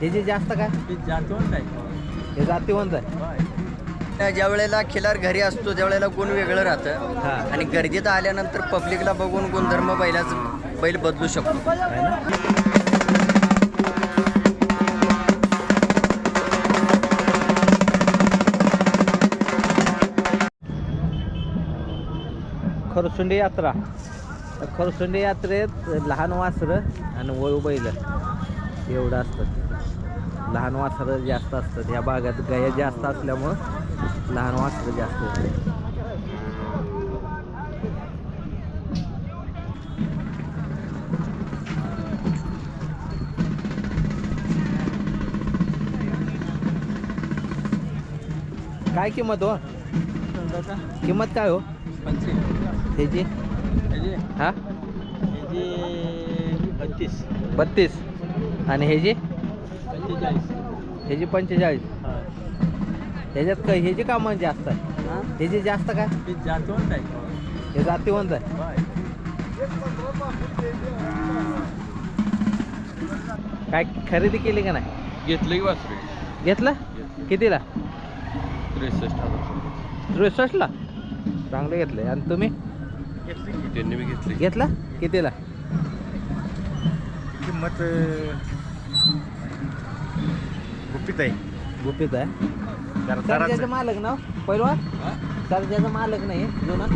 त्याची जास्त काय? हे जातीवंत आहे. ज्या वेळेला खिलार घरी असतो त्यावेळेला गुण वेगळं राहतं हा. आणि गर्दीत आल्यानंतर पब्लिकला बघून गुणधर्म बैलाचं बैल बदलू शकतो. आहे ना? खरसुंडी यात्रा. त्या खरसुंडी यात्रेत लहान वासरं आणि वळू बैल. एवढं असतं. लहान वासरं जास्त असतात. ह्या भागात गाया जास्त असल्यामुळं लहान वासरं जास्त होतात. काय किंमत हो? किंमत काय हो? ह्याची हा? बत्तीस बत्तीस. आणि ह्याची पंचेचाळीस. ह्याची पंचेचाळीस. ह्याच्यात काय ह्याची कामं जास्त आहे ह्याची जास्त काय? जातो हे जातीवंत आहे. काय खरेदी केली का नाही? घेतलं की वासरे. घेतला? कितीला? त्रेसष्ट त्रेसष्टला? चांगलं घेतलंय. आणि तुम्ही? त्यांनी बी घेतली. घेतला? कितीला? किंमत गुपित आहे. गुपित आहे. जरा सरजाचं मालक ना पहिला सरजाचं मालक नाही जुना?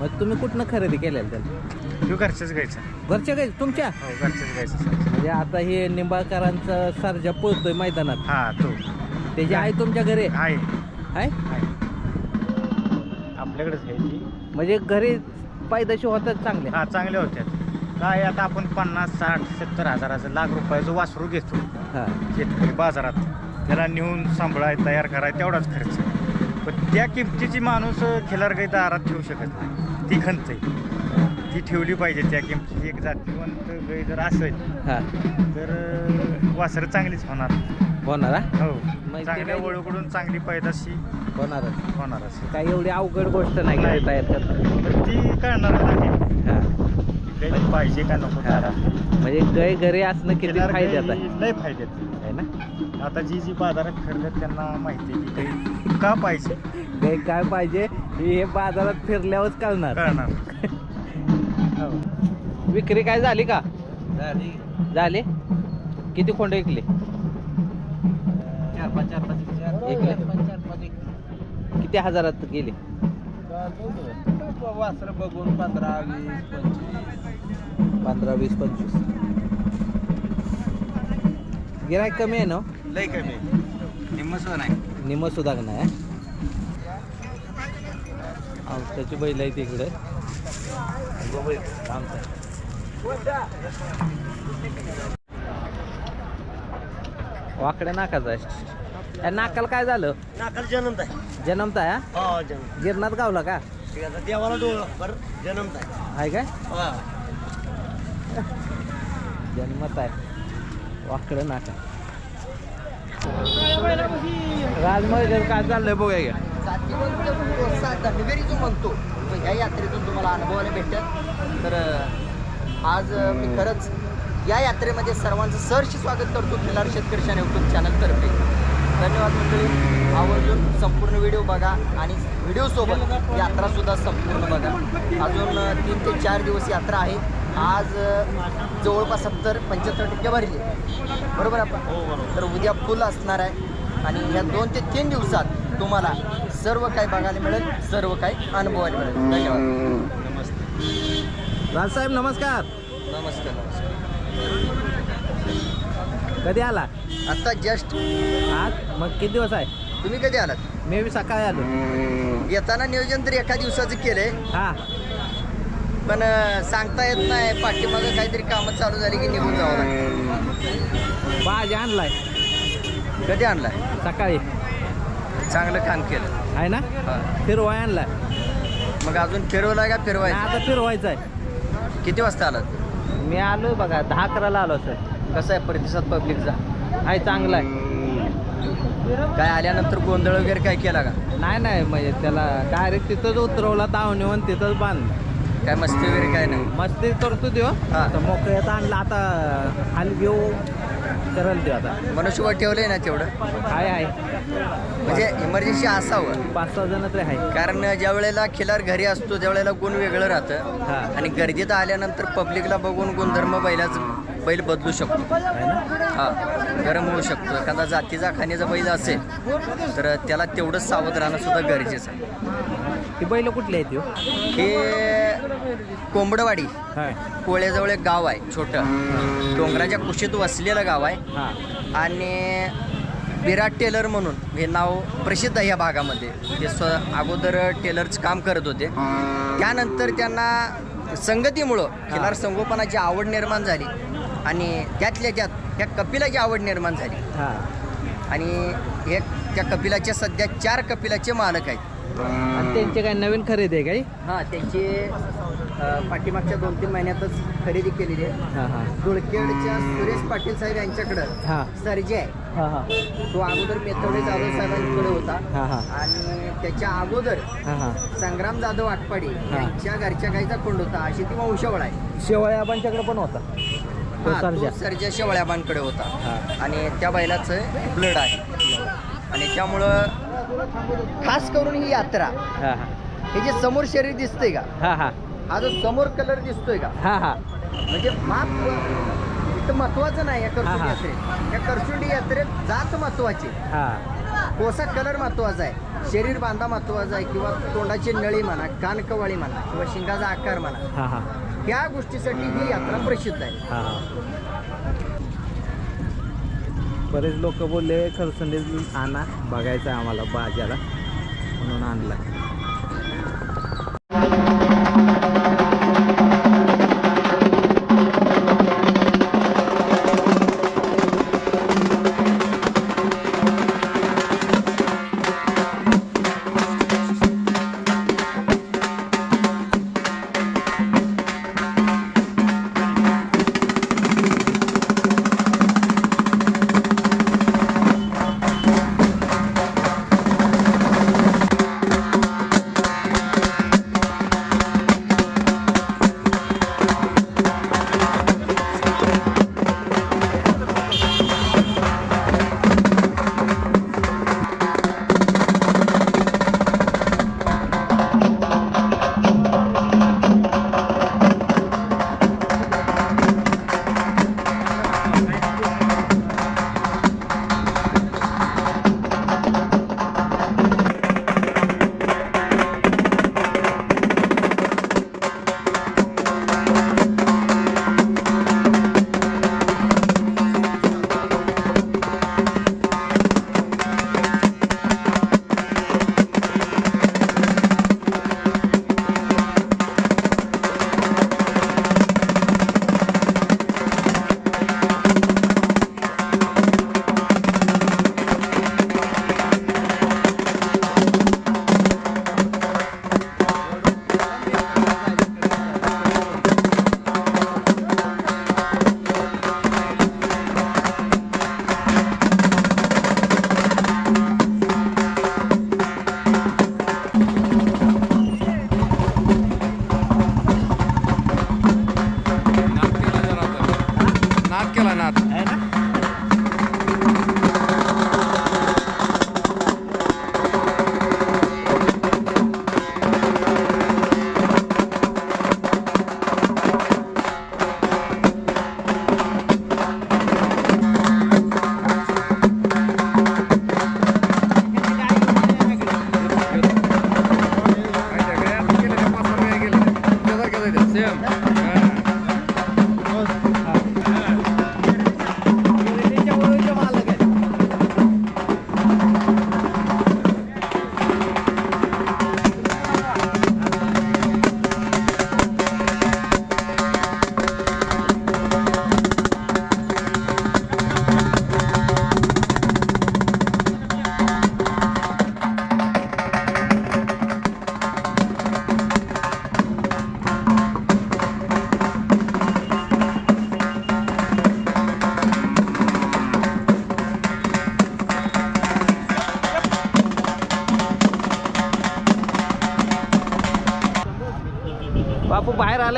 मग तुम्ही कुठनं खरेदी केलेलं त्याला? तो घरच्याच घ्यायचा. घरच्या काय तुमच्या? हो घरच्याच घ्यायचा. म्हणजे आता हे निंबाळकरांचा सरजा पळतोय मैदानात. हा तो. त्याची आहे तुमच्या घरी आहे? आहे. आहे? आपल्याकडेच घ्यायची. म्हणजे घरी पायदाशी होतात चांगले. हा चांगल्या होत्या काय आता आपण पन्नास साठ सत्तर हजाराचं लाख रुपयाचं वासरू घेतो. हा. शेतकरी बाजारात. त्याला नेऊन सांभाळाय तयार कराय तेवढाच खर्च. पण त्या किमतीची माणूस खिलार गाई दारात ठेवू शकत नाही. ती खंत आहे. ती ठेवली पाहिजे त्या किमतीची. एक जातीवंत गाई जर असेल हा. तर वासरं चांगलीच होणार. होणार हा? हो. ते चांगल्या काय- ओळखून चांगली पैदाशी होणारच होणारच काही एवढी अवघड गोष्ट नाही तयार पण ती कळणार नाही हा. पाहिजे का नको. म्हणजे गाय घरी असणं किती खिलार फायद्यात गाई आहे? लय फायद्यात है ना? आता जी जी बाजारात फिरतात त्यांना माहिती आहे की काही का पाहिजे? गाय काय पाहिजे? हे बाजारात फिरल्यावरच कळणार. कळणार. हो. विक्री काय झाली का? झाली. किती खोंड विकले? चार पाच चार पाच विकले. किती हजारात गेले? वासर बघून पंधरा वीस पंचवीस. पंधरा वीस पंचवीस. गिरायक कमी आहे ना? लय कमी निम्मच नाही. निम सुद्धा नाही त्याची बैल आहे तिकडे वाकड्या नाकाचा आहे. नाकाला काय झालं? नाकाल जन्मत आहे. जन्मता आहे हा? गिरणात गावला का? देवाला डोळ जन्मत आहे. काय? जन्मत आहे वाकडं नाका. राजमहेश काय चाललंय बघूया घ्या जो म्हणतो तो ह्या यात्रेतून तुम्हाला अनुभवायला भेटतात तर आज मी खरंच या यात्रेमध्ये सर्वांचं सहर्ष स्वागत करतो खिलार शेतकरी शान यूट्यूब चॅनलतर्फे धन्यवाद मंडळी आवर्जून संपूर्ण व्हिडिओ बघा आणि व्हिडिओसोबत यात्रासुद्धा संपूर्ण बघा. अजून तीन ते चार दिवस यात्रा आहे. आज जवळपास सत्तर पंच्याहत्तर टक्के भरली. आहे. बरोबर आपण? तर उद्या फुल असणार आहे. आणि या दोन ते तीन दिवसात तुम्हाला सर्व काही बघायला मिळेल सर्व काही अनुभवायला मिळेल. धन्यवाद. राजसाहेब नमस्कार. नमस्कार नमस्कार कधी आला आता जस्ट आज मग किती दिवस आहे? तुम्ही कधी आलात? मी सकाळी आलो. येताना नियोजन तर एका दिवसाचं केलंय. हा. पण सांगता येत नाही. पाठीमागं काहीतरी कामं चालू झाली की निघून जावं लागतं. भाजी आणलाय. कधी आणलाय? सकाळी. चांगलं काम केलं. आहे ना. फिरवाय आणलाय. मग अजून फिरवलाय का नाही, फिरवायचं आता फिरवायचं आहे किती वाजता आलात? मी आलोय बघा दहा अकराला आलो सर. कसा आहे प्रतिसाद पब्लिकचा? आहे चांगला आहे. काय आल्यानंतर गोंधळ वगैरे काय केला का? नाही नाही म्हणजे त्याला डायरेक्ट तिथंच उतरवला दावणीवर तिथंच बांध काय मस्ती वगैरे काय नाही. मस्ती करतो देव. हा. तर मोकळ्यात आणला आता हाल घेऊ. करल देव आता. मनुष्यबळ ठेवलंय ना तेवढं? आहे आहे म्हणजे इमर्जन्सी असावं. पाच सहा जण तरी आहे. कारण ज्या वेळेला खिलार घरी असतो त्यावेळेला गुण वेगळं राहतं. हा. आणि गर्दीत आल्यानंतर पब्लिकला बघून गुणधर्म बैलाच बैल बदलू शकतो. हा गरम होऊ शकतो. एखादा जातीचा खाण्याचा बैल असेल तर त्याला तेवढंच सावध राहणं सुद्धा गरजेचं आहे. ती बैल कुठली आहेत ह्यो? हे कोंबडवाडी. हा कोळ्याजवळ एक गाव आहे छोटं. डोंगराच्या कुशीत वसलेलं गाव आहे. हा. आणि विराट टेलर म्हणून हे नाव प्रसिद्ध आहे या भागामध्ये. ते स्व अगोदर टेलरचं काम करत होते. त्यानंतर त्यांना संगतीमुळं खिलार संगोपनाची आवड निर्माण झाली. आणि त्यातल्या त्यात त्या कपिलाची आवड निर्माण झाली. हा. आणि हे त्या कपिलाच्या सध्या चार कपिलाचे मालक आहेत. आणि त्यांचे काय नवीन खरेदी आहे काही? हां त्यांची अ, पाठीमागच्या दोन तीन महिन्यातच खरेदी केलेली आहे. हा हा. धुळखेडच्या सुरेश पाटील साहेब यांच्याकडं हा. सर्जे आहे. हा हा. तो अगोदर मेथवडे जाधव साहेबांकडे होता. हा हा. आणि त्याच्या अगोदर हा हा. संग्राम जाधव आटपाडी यांच्या घरच्या गाईचा कोंड होता. अशी ती वंशावळ आहे. शेवळ्या आबांच्याकडे पण होता. तो हा, तो सर्जा सर्जा शेवळ्याबांकडे होता. हा. आणि त्या बैलाचं ब्लड आहे. आणि त्यामुळं खास करून ही यात्रा. हा हा. हे जे समोर शरीर दिसतंय का? हा हा. हा जो समोर कलर दिसतोय का? हा हा. म्हणजे माप इथं महत्वाचं नाही या हा, करसुंडी हा. यात्रेत. या करसुंडी यात्रेत जात महत्वाची. हा. कोसा कलर महत्त्वाचा आहे. शरीर बांधा महत्त्वाचा आहे किंवा तोंडाची नळी म्हणा कानकवाळी म्हणा किंवा शिंगाचा आकार म्हणा. हा हा. या गोष्टीसाठी ही यात्रा प्रसिद्ध आहे. हा. बरेच लोक बोलले खरसंडी आणा बघायचं आहे आम्हाला बाजाला म्हणून आणला.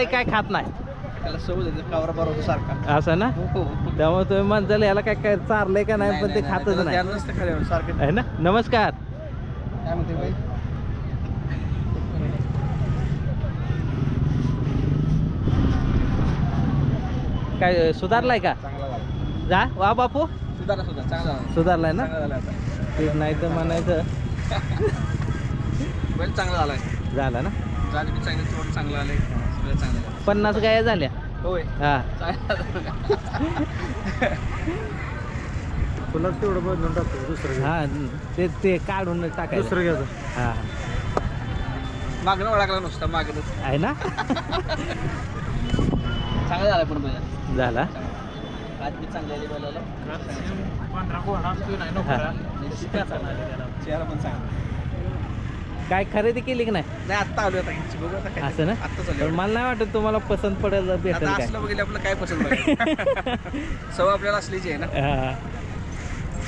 काय खात नाही. त्याला सवय झाली कावरा बरोबर सारखा. असं ना? हो. त्यामुळे तुम्ही म्हणताल याला काय काय चारलंय का नाही पण ते खातच नाही सारखं. आहे ना? नमस्कार. काय म्हणते बाई? काय सुधारलाय का? जा वा बापू. सुधारा सुद्धा चांगला झाला. सुधारलाय ना? ते नाही तर म्हणायचं. बैल चांगला झालाय. झालं ना? चांगलं थोडं चांगलं आलंय. चांगलं. पन्नास गाया झाल्या. होय. हा. तुला तेवढं बदलून टाकतो दुसरं हा ते ते काढून टाकायचं. घ्यायचं हा. मागणं ओळखला नुसता मागणं आहे ना? चांगलं झालं पण बैल झाला? आज बी चांगलं आली बैलाला हा. चेहरा पण चांगला. काय खरेदी केली की नाही? नाही आत्ता आलो आता बघू आता काय असं ना? आत्ता पण चालू मला नाही वाटत तुम्हाला पसंत पडेल भेटेल आता काय. असलं बघितलं आपलं काय पसंत सव आपल्याला असलीची आहे ना. हा.